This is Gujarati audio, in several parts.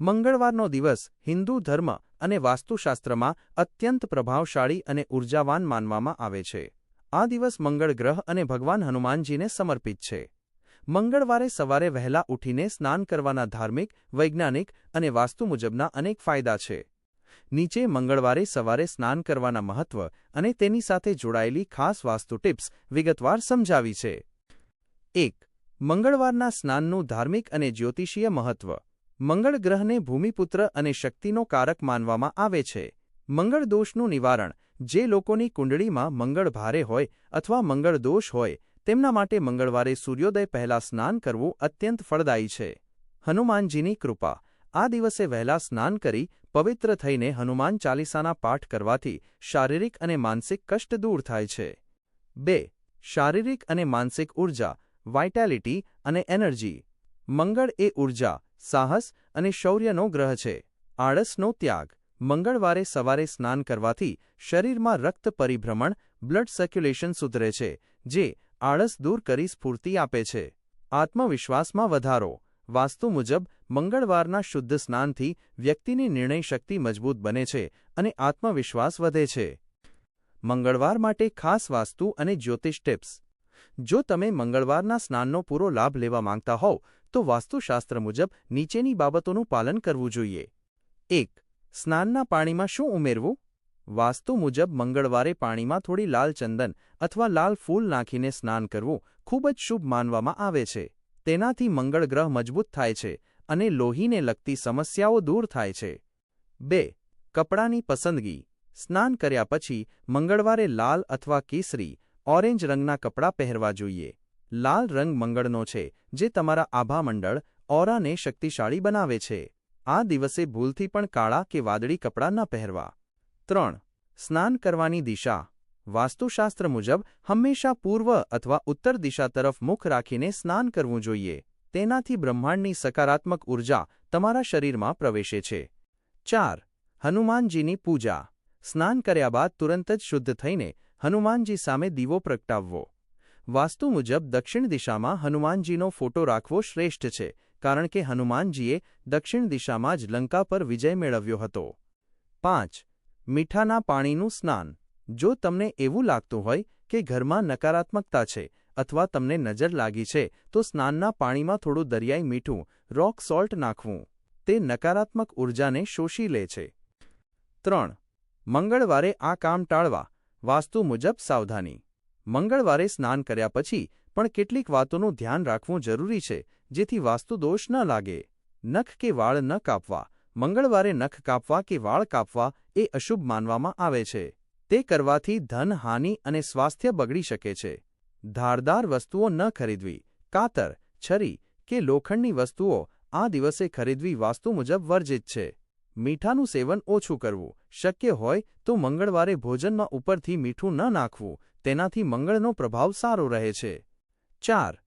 મંગળવારનો દિવસ હિન્દુ ધર્મ અને વાસ્તુશાસ્ત્રમાં અત્યંત પ્રભાવશાળી અને ઉર્જાવાન માનવામાં આવે છે. આ દિવસ મંગળ ગ્રહ અને ભગવાન હનુમાનજીને સમર્પિત છે. મંગળવારે સવારે વહેલા ઉઠીને સ્નાન કરવાના ધાર્મિક, વૈજ્ઞાનિક અને વાસ્તુ મુજબના અનેક ફાયદા છે. નીચે મંગળવારે સવારે સ્નાન કરવાના મહત્વ અને તેની સાથે જોડાયેલી ખાસ વાસ્તુ ટિપ્સ વિગતવાર સમજાવી છે. એક, મંગળવારના સ્નાનનું ધાર્મિક અને જ્યોતિષીય મહત્વ. મંગળ ગ્રહને ભૂમિપુત્ર અને શક્તિનો કારક માનવામાં આવે છે. મંગળ દોષનું નિવારણ, જે લોકોની કુંડળીમાં મંગળ ભારે હોય અથવા મંગળ દોષ હોય, તેમના માટે મંગળવારે સૂર્યોદય પહેલા સ્નાન કરવું અત્યંત ફળદાયી છે. હનુમાનજીની કૃપા, આ દિવસે વહેલા સ્નાન કરી, પવિત્ર થઈને હનુમાન ચાલીસાના પાઠ કરવાથી શારીરિક અને માનસિક કષ્ટ દૂર થાય છે. બે, શારીરિક અને માનસિક ઊર્જા, વાઇટાલિટી અને એનર્જી. મંગળ એ ઊર્જા સાહસ અને શૌર્યનો ગ્રહ છે. આળસનો ત્યાગ. મંગળવારે સવારે સ્નાન કરવાથી શરીરમાં રક્ત પરિભ્રમણ, બ્લડ સર્ક્યુલેશન સુધરે છે, જે આળસ દૂર કરી સ્ફૂર્તિ આપે છે. આત્મવિશ્વાસમાં વધારો. વાસ્તુ મુજબ, મંગળવારના શુદ્ધ સ્નાનથી વ્યક્તિની નિર્ણય શક્તિ મજબૂત બને છે અને આત્મવિશ્વાસ વધે છે. મંગળવાર માટે ખાસ વાસ્તુ અને જ્યોતિષ ટિપ્સ. જો તમે મંગળવારના સ્નાનનો પૂરો લાભ લેવા માંગતા હોવ તો વાસ્તુશાસ્ત્ર મુજબ નીચેની બાબતોનું પાલન કરવું જોઈએ. એક, સ્નાનના પાણીમાં શું ઉમેરવું? વાસ્તુ મુજબ મંગળવારે પાણીમાં થોડી લાલ ચંદન અથવા લાલ ફૂલ નાખીને સ્નાન કરવું ખૂબ જ શુભ માનવામાં આવે છે. તેનાથી મંગળ ગ્રહ મજબૂત થાય છે અને લોહીને લગતી સમસ્યાઓ દૂર થાય છે. બે, કપડાની પસંદગી. સ્નાન કર્યા પછી મંગળવારે લાલ અથવા કેસરી, ઓરેન્જ રંગના કપડાં પહેરવા જોઈએ. લાલ રંગ મંગળનો છે, જે તમારા આભામંડળ ઓરાને શક્તિશાળી બનાવે છે. આ દિવસે ભૂલથી પણ કાળા કે વાદળી કપડાં ન પહેરવા. ત્રણ. સ્નાન કરવાની દિશા. વાસ્તુશાસ્ત્ર મુજબ, હંમેશા પૂર્વ અથવા ઉત્તર દિશા તરફ મુખ રાખીને સ્નાન કરવું જોઈએ. તેનાથી બ્રહ્માંડની સકારાત્મક ઊર્જા તમારા શરીરમાં પ્રવેશે છે. ચાર. હનુમાનજીની પૂજા. સ્નાન કર્યા બાદ તુરંત જ શુદ્ધ થઈને હનુમાનજી સામે દીવો પ્રગટાવવો. વાસ્તુ મુજબ દક્ષિણ દિશામાં હનુમાનજીનો ફોટો રાખવો શ્રેષ્ઠ છે, કારણ કે હનુમાનજીએ દક્ષિણ દિશામાં જ લંકા પર વિજય મેળવ્યો હતો. પાંચ. મીઠાના પાણીનું સ્નાન. જો તમને એવું લાગતું હોય કે ઘરમાં નકારાત્મકતા છે અથવા તમને નજર લાગી છે, તો સ્નાનના પાણીમાં થોડું દરિયાઈ મીઠું, રોક સોલ્ટ નાખવું. તે નકારાત્મક ઉર્જાને શોષી લે છે. ત્રણ. મંગળવારે આ કામ ટાળવા. વાસ્તુ મુજબ સાવધાની. મંગળવારે સ્નાન કર્યા પછી પણ કેટલીક વાતોનું ધ્યાન રાખવું જરૂરી છે, જેથી વાસ્તુદોષ ન લાગે. નખ કે વાળ ન કાપવા, મંગળવારે નખ કાપવા કે વાળ કાપવા એ અશુભ માનવામાં આવે છે. તે કરવાથી ધન, હાનિ અને સ્વાસ્થ્ય બગડી શકે છે. ધારદાર વસ્તુઓ ન ખરીદવી, કાતર, છરી કે લોખંડની વસ્તુઓ આ દિવસે ખરીદવી વાસ્તુ મુજબ વર્જિત છે. મીઠાનું સેવન ઓછું કરવું, શક્ય હોય તો મંગળવારે ભોજનમાં ઉપરથી મીઠું ન નાખવું તેનાથી મંગળનો પ્રભાવ સારો રહે છે. ચાર,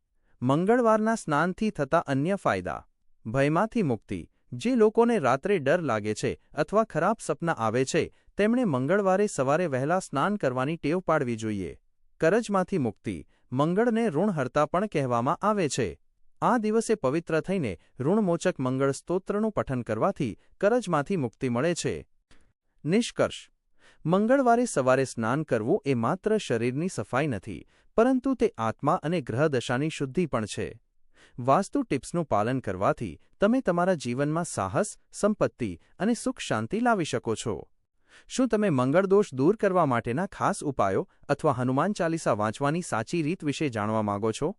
મંગળવારના સ્નાનથી થતા અન્ય ફાયદા. ભયમાંથી મુક્તિ. જે લોકોને રાત્રે ડર લાગે છે અથવા ખરાબ સપના આવે છે, તેમણે મંગળવારે સવારે વહેલા સ્નાન કરવાની ટેવ પાડવી જોઈએ. કરજમાંથી મુક્તિ. મંગળને ઋણહર્તા પણ કહેવામાં આવે છે. આ દિવસે પવિત્ર થઈને ઋણમોચક મંગળ સ્તોત્રનું પઠન કરવાથી કરજમાંથી મુક્તિ મળે છે. નિષ્કર્ષ. મંગળવારે સવારે સ્નાન કરવું એ માત્ર શરીરની સફાઈ નથી, પરંતુ તે આત્મા અને ગ્રહદશાની શુદ્ધિ પણ છે. વાસ્તુ ટિપ્સનું પાલન કરવાથી તમે તમારા જીવનમાં સાહસ, સંપત્તિ અને સુખ શાંતિ લાવી શકો છો. શું તમે મંગળદોષ દૂર કરવા માટેના ખાસ ઉપાયો અથવા હનુમાન ચાલીસા વાંચવાની સાચી રીત વિશે જાણવા માંગો છો?